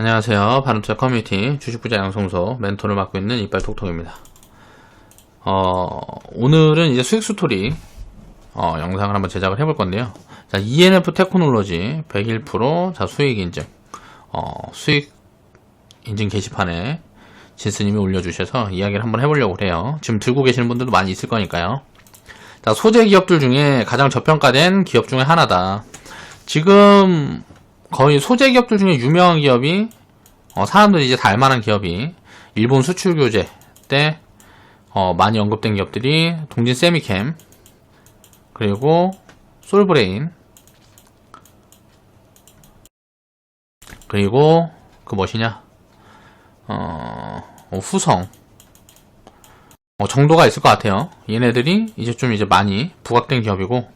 안녕하세요. 바른투자 커뮤니티 주식부자 양성소 멘토를 맡고 있는 이빨톡톡입니다. 어, 오늘은 이제 수익 스토리 어, 영상을 한번 제작을 해볼 건데요. 자, ENF 테크놀로지 101% 자, 수익 인증. 어, 수익 인증 게시판에 진스님이 올려주셔서 이야기를 한번 해보려고 해요. 지금 들고 계시는 분들도 많이 있을 거니까요. 자, 소재 기업들 중에 가장 저평가된 기업 중에 하나다. 지금 거의 소재 기업들 중에 유명한 기업이 어, 사람들이 이제 다 알만한 기업이 일본 수출 규제 때 어, 많이 언급된 기업들이 동진 세미캠 그리고 솔브레인 그리고 그 무엇이냐 어, 어, 후성 어, 정도가 있을 것 같아요. 얘네들이 이제 좀 이제 많이 부각된 기업이고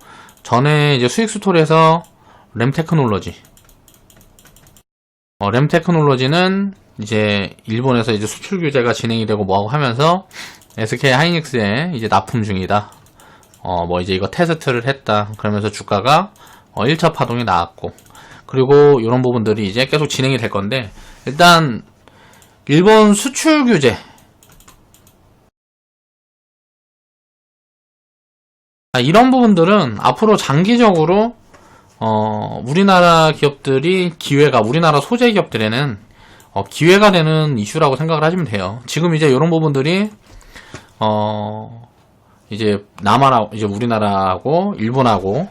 전에 이제 수익 스토리에서 램 테크놀로지 어, 램 테크놀로지는 이제 일본에서 이제 수출 규제가 진행이 되고 뭐하고 하면서 SK 하이닉스에 이제 납품 중이다. 어, 뭐 이제 이거 테스트를 했다. 그러면서 주가가 어, 1차 파동이 나왔고. 그리고 이런 부분들이 이제 계속 진행이 될 건데, 일단, 일본 수출 규제. 아, 이런 부분들은 앞으로 장기적으로 어, 우리나라 기업들이 기회가, 우리나라 소재 기업들에는 어, 기회가 되는 이슈라고 생각을 하시면 돼요. 지금 이제 이런 부분들이, 어, 이제 남한하고, 이제 우리나라하고, 일본하고,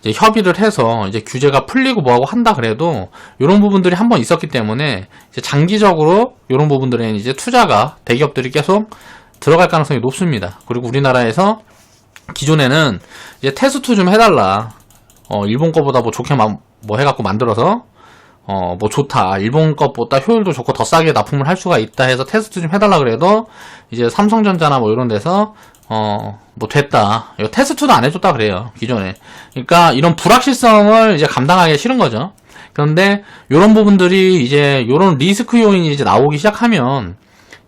이제 협의를 해서 이제 규제가 풀리고 뭐하고 한다 그래도 이런 부분들이 한번 있었기 때문에 이제 장기적으로 이런 부분들에는 이제 투자가 대기업들이 계속 들어갈 가능성이 높습니다. 그리고 우리나라에서 기존에는 이제 테스트 좀 해달라. 어, 일본 거보다 뭐 좋게 마- 뭐 해갖고 만들어서, 어, 뭐 좋다. 일본 것보다 효율도 좋고 더 싸게 납품을 할 수가 있다 해서 테스트 좀 해달라 그래도, 이제 삼성전자나 뭐 이런 데서, 어, 뭐 됐다. 이거 테스트도 안 해줬다 그래요. 기존에. 그러니까 이런 불확실성을 이제 감당하기 싫은 거죠. 그런데 이런 부분들이 이제 이런 리스크 요인이 이제 나오기 시작하면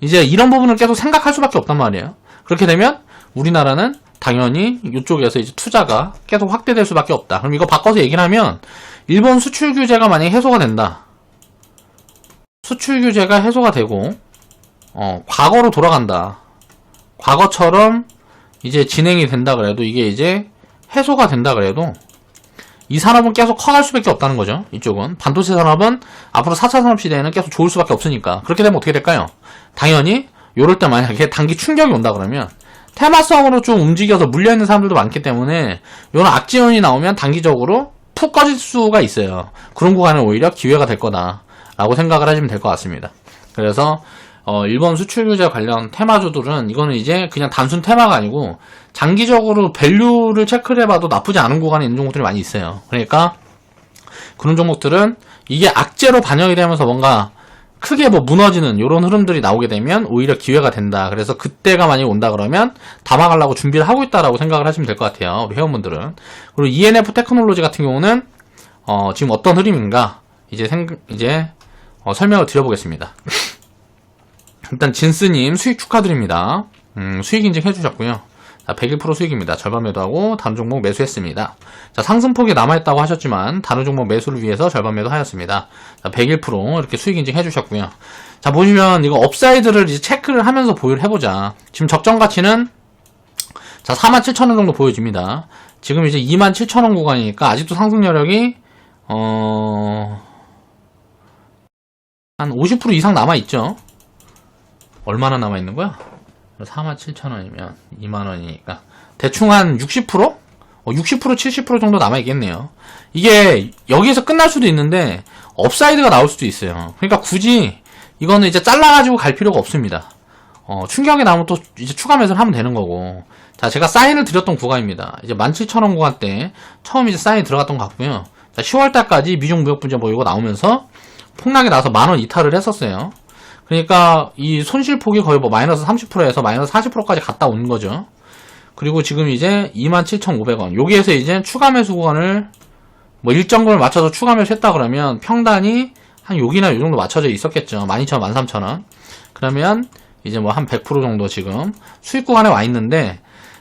이제 이런 부분을 계속 생각할 수밖에 없단 말이에요. 그렇게 되면 우리나라는 당연히 이쪽에서 이제 투자가 계속 확대될 수밖에 없다. 그럼 이거 바꿔서 얘기를 하면 일본 수출 규제가 만약에 해소가 된다. 수출 규제가 해소가 되고 어, 과거로 돌아간다. 과거처럼 이제 진행이 된다 그래도 이게 이제 해소가 된다 그래도 이 산업은 계속 커갈 수밖에 없다는 거죠. 이쪽은 반도체 산업은 앞으로 4차 산업 시대에는 계속 좋을 수밖에 없으니까 그렇게 되면 어떻게 될까요? 당연히 요럴 때 만약에 단기 충격이 온다 그러면 테마성으로 좀 움직여서 물려있는 사람들도 많기 때문에 이런 악지원이 나오면 단기적으로 푹 꺼질 수가 있어요. 그런 구간은 오히려 기회가 될 거다라고 생각을 하시면 될 것 같습니다. 그래서 어, 일본 수출 규제 관련 테마주들은 이거는 이제 그냥 단순 테마가 아니고 장기적으로 밸류를 체크를 해봐도 나쁘지 않은 구간에 있는 종목들이 많이 있어요. 그러니까 그런 종목들은 이게 악재로 반영이 되면서 뭔가 크게 뭐 무너지는 이런 흐름들이 나오게 되면 오히려 기회가 된다. 그래서 그때가 많이 온다 그러면 담아가려고 준비를 하고 있다라고 생각을 하시면 될 것 같아요. 우리 회원분들은. 그리고 ENF 테크놀로지 같은 경우는 어, 지금 어떤 흐름인가 이제 생 이제 어, 설명을 드려보겠습니다. 일단 진스님 수익 축하드립니다. 음, 수익 인증 해주셨고요. 자, 101% 수익입니다. 절반 매도하고 다른 종목 매수했습니다. 자, 상승폭이 남아있다고 하셨지만 다른 종목 매수를 위해서 절반 매도하였습니다. 자, 101% 이렇게 수익 인증 해주셨고요. 자, 보시면 이거 업사이드를 이제 체크를 하면서 보유를 해보자. 지금 적정 가치는 자, 47,000원 정도 보여집니다. 지금 이제 27,000원 구간이니까 아직도 상승 여력이 어... 한 50% 이상 남아있죠. 얼마나 남아있는 거야? 47,000원이면 2만원이니까 대충 한 60%? 어, 60% 70% 정도 남아 있겠네요. 이게 여기에서 끝날 수도 있는데 업사이드가 나올 수도 있어요. 그러니까 굳이 이거는 이제 잘라가지고 갈 필요가 없습니다. 어, 충격이 나면 또 이제 추가 매수를 하면 되는 거고. 자, 제가 사인을 드렸던 구간입니다. 이제 17,000원 구간 때 처음 이제 사인이 들어갔던 것 같고요. 자, 10월 달까지 미중 무역 분쟁 뭐 이거 나오면서 폭락이 나서 만원 이탈을 했었어요. 그러니까 이 손실폭이 거의 뭐 마이너스 30%에서 마이너스 40%까지 갔다 온 거죠. 그리고 지금 이제 27,500원. 여기에서 이제 추가 매수 구간을 뭐 일정금을 맞춰서 추가 매수 했다 그러면 평단이 한 여기나 요 정도 맞춰져 있었겠죠. 12,000원, 13,000원. 그러면 이제 뭐 한 100% 정도 지금 수익 구간에 와 있는데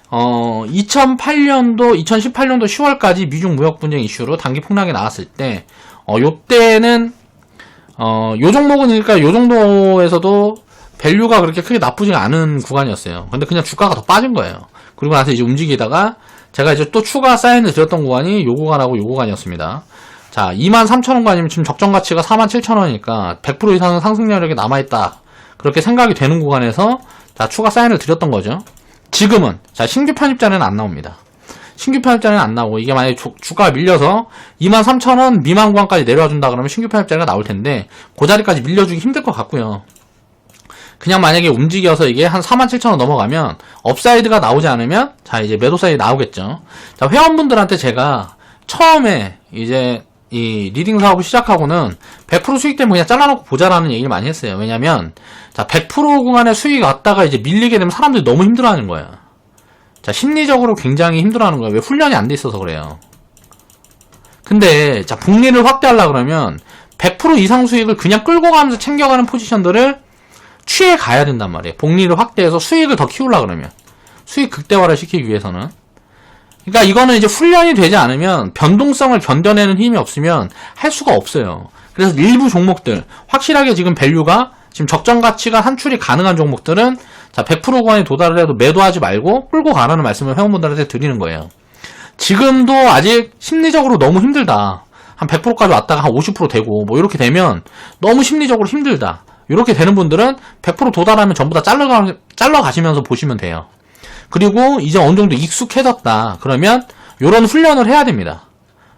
어 2008년도 2018년도 10월까지 미중 무역 분쟁 이슈로 단기 폭락이 나왔을 때 어, 요때는 어, 요 종목은 그러니까 요 정도에서도 밸류가 그렇게 크게 나쁘지 않은 구간이었어요. 근데 그냥 주가가 더 빠진 거예요. 그리고 나서 이제 움직이다가 제가 이제 또 추가 사인을 드렸던 구간이 요 구간하고 요 구간이었습니다. 자, 23,000원간이면 지금 적정 가치가 47,000원이니까 100% 이상의 상승 여력이 남아 있다. 그렇게 생각이 되는 구간에서 자, 추가 사인을 드렸던 거죠. 지금은 자, 신규 편입자는 안 나옵니다. 신규 편입자는 안 나오고 이게 만약에 주, 주가가 밀려서 23,000원 미만 구간까지 내려와 준다 그러면 신규 편입자가 나올 텐데 그 자리까지 밀려주기 힘들 것 같고요. 그냥 만약에 움직여서 이게 한 47,000원 넘어가면 업사이드가 나오지 않으면 자 이제 매도 사이드 나오겠죠. 자 회원분들한테 제가 처음에 이제 이 리딩 사업을 시작하고는 100% 수익 때문에 그냥 잘라놓고 보자라는 얘기를 많이 했어요. 왜냐면 자 100% 구간의 수익이 왔다가 이제 밀리게 되면 사람들이 너무 힘들어하는 거예요. 자 심리적으로 굉장히 힘들어하는 거예요. 왜 훈련이 안 돼 있어서 그래요. 근데 자 복리를 확대하려 그러면 100% 이상 수익을 그냥 끌고 가면서 챙겨가는 포지션들을 취해 가야 된단 말이에요. 복리를 확대해서 수익을 더 키우려 그러면 수익 극대화를 시키기 위해서는 그러니까 이거는 이제 훈련이 되지 않으면 변동성을 견뎌내는 힘이 없으면 할 수가 없어요. 그래서 일부 종목들 확실하게 지금 밸류가 지금 적정 가치가 산출이 가능한 종목들은 자 100% 구간에 도달을 해도 매도하지 말고 끌고 가라는 말씀을 회원분들한테 드리는 거예요. 지금도 아직 심리적으로 너무 힘들다. 한 100%까지 왔다가 한 50% 되고 뭐 이렇게 되면 너무 심리적으로 힘들다. 이렇게 되는 분들은 100% 도달하면 전부 다 잘라가, 잘라가시면서 보시면 돼요. 그리고 이제 어느 정도 익숙해졌다. 그러면 이런 훈련을 해야 됩니다.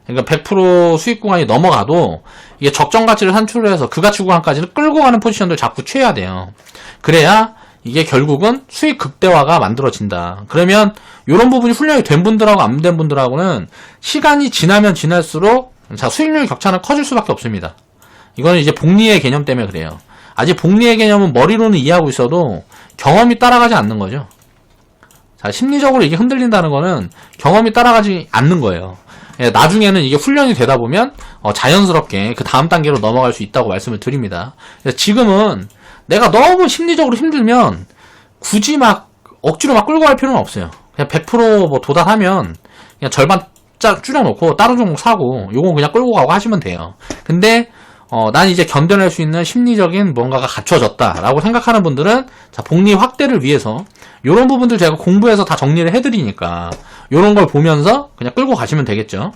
그러니까 100% 수익 구간이 넘어가도 이게 적정 가치를 산출을 해서 그 가치 구간까지는 끌고 가는 포지션들 자꾸 취해야 돼요. 그래야 이게 결국은 수익 극대화가 만들어진다. 그러면 이런 부분이 훈련이 된 분들하고 안 된 분들하고는 시간이 지나면 지날수록 자 수익률 격차는 커질 수밖에 없습니다. 이거는 이제 복리의 개념 때문에 그래요. 아직 복리의 개념은 머리로는 이해하고 있어도 경험이 따라가지 않는 거죠. 자, 심리적으로 이게 흔들린다는 거는 경험이 따라가지 않는 거예요. 예, 나중에는 이게 훈련이 되다 보면 어, 자연스럽게 그 다음 단계로 넘어갈 수 있다고 말씀을 드립니다. 지금은 내가 너무 심리적으로 힘들면 굳이 막 억지로 막 끌고 갈 필요는 없어요. 그냥 100%뭐 도달하면 그냥 절반 짜, 줄여놓고 다른 종목 사고 요건 그냥 끌고 가고 하시면 돼요. 근데 어, 난 이제 견뎌낼 수 있는 심리적인 뭔가가 갖춰졌다라고 생각하는 분들은 자, 복리 확대를 위해서 요런 부분들 제가 공부해서 다 정리를 해드리니까 요런 걸 보면서 그냥 끌고 가시면 되겠죠.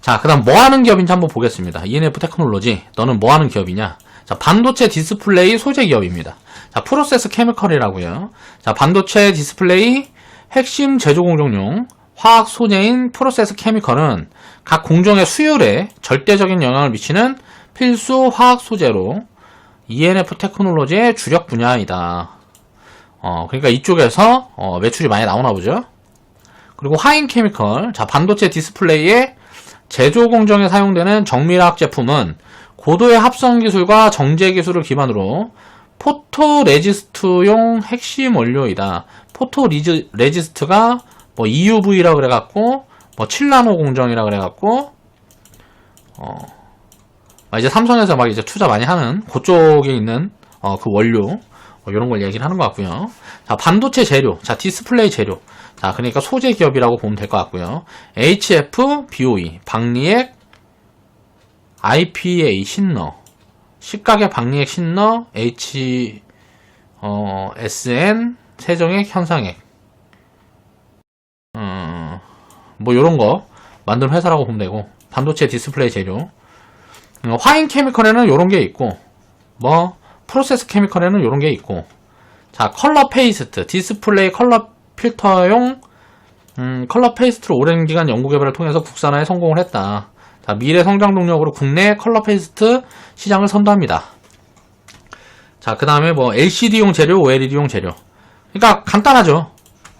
자, 그 다음 뭐 하는 기업인지 한번 보겠습니다. ENF 테크놀로지. 너는 뭐 하는 기업이냐? 자, 반도체 디스플레이 소재 기업입니다. 자, 프로세스 케미컬이라고요. 자, 반도체 디스플레이 핵심 제조 공정용 화학 소재인 프로세스 케미컬은 각 공정의 수율에 절대적인 영향을 미치는 필수 화학 소재로 ENF 테크놀로지의 주력 분야이다. 어, 그러니까 이쪽에서 어, 매출이 많이 나오나 보죠. 그리고 화인 케미컬, 자 반도체 디스플레이의 제조 공정에 사용되는 정밀화학 제품은 고도의 합성 기술과 정제 기술을 기반으로 포토 레지스트용 핵심 원료이다. 포토 리즈, 레지스트가 뭐 EUV라 그래갖고 뭐 7나노 공정이라 그래갖고 어 아, 이제 삼성에서 막 이제 투자 많이 하는 그쪽에 있는 어, 그 원료 뭐 이런 걸 얘기를 하는 것 같고요. 자 반도체 재료, 자 디스플레이 재료, 자 그러니까 소재 기업이라고 보면 될 것 같고요. HF, BOE, 박리액, IPA, 신너, 식각의 박리액, 신너, H, 어, SN, 세정액, 현상액, 어, 뭐 요런 거 만드는 회사라고 보면 되고 반도체 디스플레이 재료 어, 화인 케미컬에는 요런 게 있고 뭐 프로세스 케미컬에는 요런 게 있고 자 컬러 페이스트 디스플레이 컬러 필터용 음, 컬러 페이스트로 오랜 기간 연구 개발을 통해서 국산화에 성공을 했다. 자, 미래 성장 동력으로 국내 컬러 페이스트 시장을 선도합니다. 자, 그 다음에 뭐 LCD용 재료, OLED용 재료. 그러니까 간단하죠.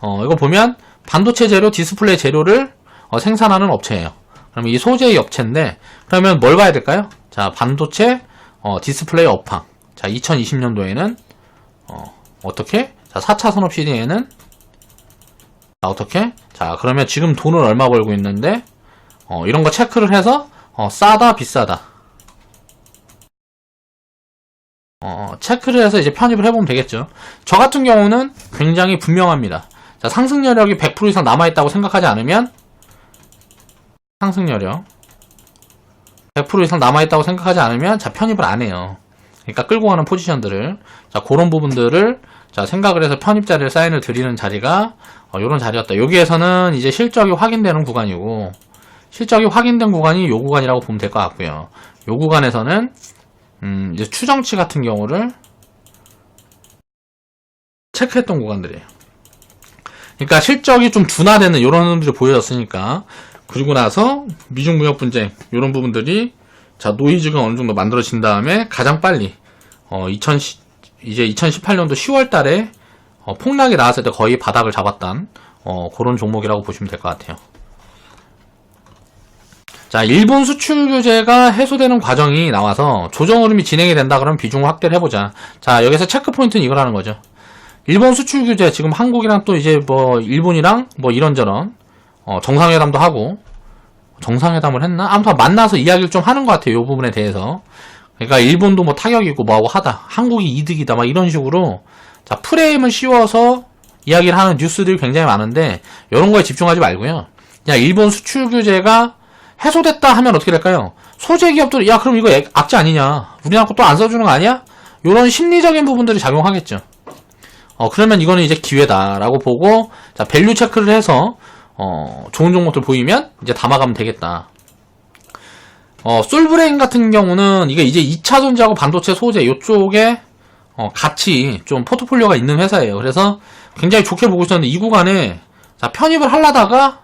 어, 이거 보면 반도체 재료, 디스플레이 재료를 어, 생산하는 업체예요. 그러면 이 소재의 업체인데 그러면 뭘 봐야 될까요? 자, 반도체 어, 디스플레이 업황. 자, 2020년도에는 어, 어떻게? 자, 4차 산업 시대에는 자, 어떻게? 자, 그러면 지금 돈을 얼마 벌고 있는데 어, 이런 거 체크를 해서 어, 싸다, 비싸다. 어, 체크를 해서 이제 편입을 해보면 되겠죠. 저 같은 경우는 굉장히 분명합니다. 자, 상승 여력이 100% 이상 남아있다고 생각하지 않으면 상승 여력 100% 이상 남아있다고 생각하지 않으면 자 편입을 안 해요. 그러니까 끌고 가는 포지션들을 자 그런 부분들을 자 생각을 해서 편입 자리를 사인을 드리는 자리가 어, 요런 자리였다. 여기에서는 이제 실적이 확인되는 구간이고 실적이 확인된 구간이 요 구간이라고 보면 될 것 같고요. 요 구간에서는 음, 이제 추정치 같은 경우를 체크했던 구간들이에요. 그러니까 실적이 좀 둔화되는 이런 흐름들이 보여졌으니까 그리고 나서 미중 무역 분쟁 이런 부분들이 자 노이즈가 어느 정도 만들어진 다음에 가장 빨리 어 2000, 이제 2018년도 10월달에 어, 폭락이 나왔을 때 거의 바닥을 잡았던 어, 그런 종목이라고 보시면 될 것 같아요. 자, 일본 수출 규제가 해소되는 과정이 나와서 조정 흐름이 진행이 된다 그러면 비중 확대를 해보자. 자, 여기서 체크 포인트는 이거라는 거죠. 일본 수출 규제 지금 한국이랑 또 이제 뭐 일본이랑 뭐 이런저런 어, 정상회담도 하고 정상회담을 했나? 아무튼 만나서 이야기를 좀 하는 것 같아요. 이 부분에 대해서. 그러니까 일본도 뭐 타격이고 뭐하고 하다. 한국이 이득이다. 막 이런 식으로 자 프레임을 씌워서 이야기를 하는 뉴스들이 굉장히 많은데 이런 거에 집중하지 말고요. 야 일본 수출 규제가 해소됐다 하면 어떻게 될까요? 소재 기업들 야 그럼 이거 액- 악재 아니냐? 우리나라 거또안 써주는 거 아니야? 이런 심리적인 부분들이 작용하겠죠. 어 그러면 이거는 이제 기회다라고 보고 자 밸류 체크를 해서 어 좋은 종목들 보이면 이제 담아가면 되겠다. 어 솔브레인 같은 경우는 이게 이제 2차 전지하고 반도체 소재 이쪽에 어, 같이 좀 포트폴리오가 있는 회사예요. 그래서 굉장히 좋게 보고 있었는데 이 구간에 자 편입을 하려다가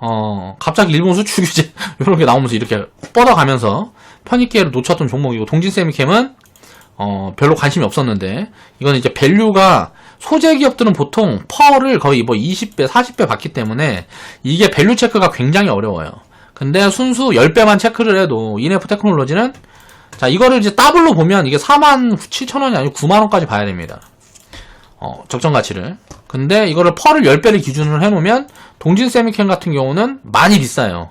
어 갑자기 일본 수출 규제 이런 게 나오면서 이렇게 뻗어가면서 편입 기회를 놓쳤던 종목이고 동진 세미캠은 어 별로 관심이 없었는데 이건 이제 밸류가 소재 기업들은 보통 펄을 거의 뭐 20배, 40배 받기 때문에 이게 밸류 체크가 굉장히 어려워요. 근데 순수 10배만 체크를 해도 이네프 테크놀로지는 자, 이거를 이제 더블로 보면 이게 4만 7천 원이 아니고 9만 원까지 봐야 됩니다. 어, 적정 가치를. 근데 이거를 펄을 10배를 기준으로 해놓으면 동진 세미캠 같은 경우는 많이 비싸요.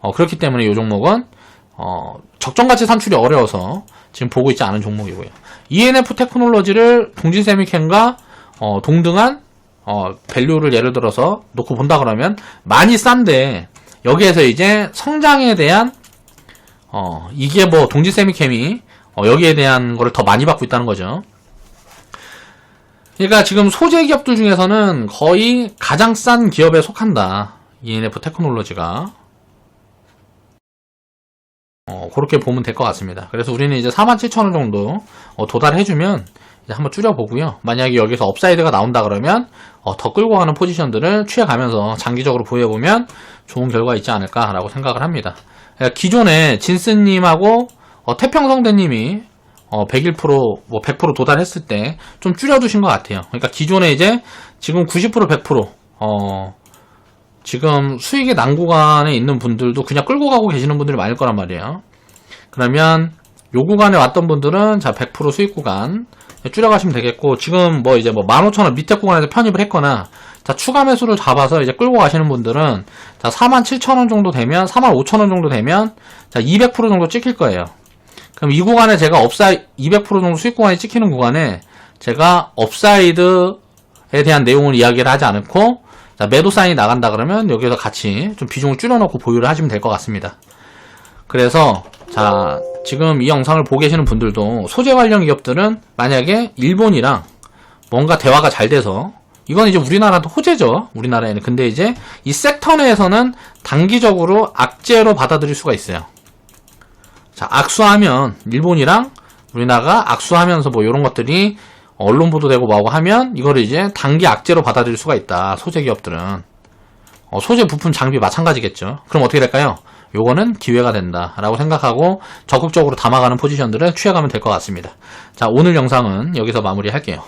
어, 그렇기 때문에 이 종목은 어, 적정 가치 산출이 어려워서 지금 보고 있지 않은 종목이고요. ENF 테크놀로지를 동진 세미캠과 어, 동등한 어, 밸류를 예를 들어서 놓고 본다 그러면 많이 싼데 여기에서 이제 성장에 대한 어, 이게 뭐 동지 세미캠이 어, 여기에 대한 거를 더 많이 받고 있다는 거죠. 그러니까 지금 소재 기업들 중에서는 거의 가장 싼 기업에 속한다. ENF 테크놀로지가. 어, 그렇게 보면 될 것 같습니다. 그래서 우리는 이제 47,000원 정도 어, 도달해주면 한번 줄여보고요. 만약에 여기서 업사이드가 나온다 그러면 어, 더 끌고 가는 포지션들을 취해가면서 장기적으로 보여보면 좋은 결과가 있지 않을까라고 생각을 합니다. 그러니까 기존에 진스님하고 어, 태평성대님이 어, 101%, 뭐 100% 도달했을 때 좀 줄여두신 것 같아요. 그러니까 기존에 이제 지금 90% 100% 어, 지금 수익의 난구간에 있는 분들도 그냥 끌고 가고 계시는 분들이 많을 거란 말이에요. 그러면 요 구간에 왔던 분들은 자 100% 수익 구간 줄여가시면 되겠고 지금 뭐 이제 뭐 15,000원 밑에 구간에서 편입을 했거나 자 추가 매수를 잡아서 이제 끌고 가시는 분들은 자 47,000원 정도 되면 45,000원 정도 되면 자 200% 정도 찍힐 거예요. 그럼 이 구간에 제가 업사이 200% 정도 수익 구간이 찍히는 구간에 제가 업사이드에 대한 내용을 이야기를 하지 않고 자 매도 사인이 나간다 그러면 여기서 같이 좀 비중을 줄여놓고 보유를 하시면 될 것 같습니다. 그래서 자 지금 이 영상을 보고 계시는 분들도 소재 관련 기업들은 만약에 일본이랑 뭔가 대화가 잘 돼서 이건 이제 우리나라도 호재죠. 우리나라에는. 근데 이제 이 섹터 내에서는 단기적으로 악재로 받아들일 수가 있어요. 자, 악수하면 일본이랑 우리나라가 악수하면서 뭐 이런 것들이 언론 보도되고 뭐하고 하면 이거를 이제 단기 악재로 받아들일 수가 있다. 소재 기업들은. 어, 소재 부품 장비 마찬가지겠죠. 그럼 어떻게 될까요? 요거는 기회가 된다라고 생각하고 적극적으로 담아가는 포지션들을 취해가면 될 것 같습니다. 자, 오늘 영상은 여기서 마무리할게요.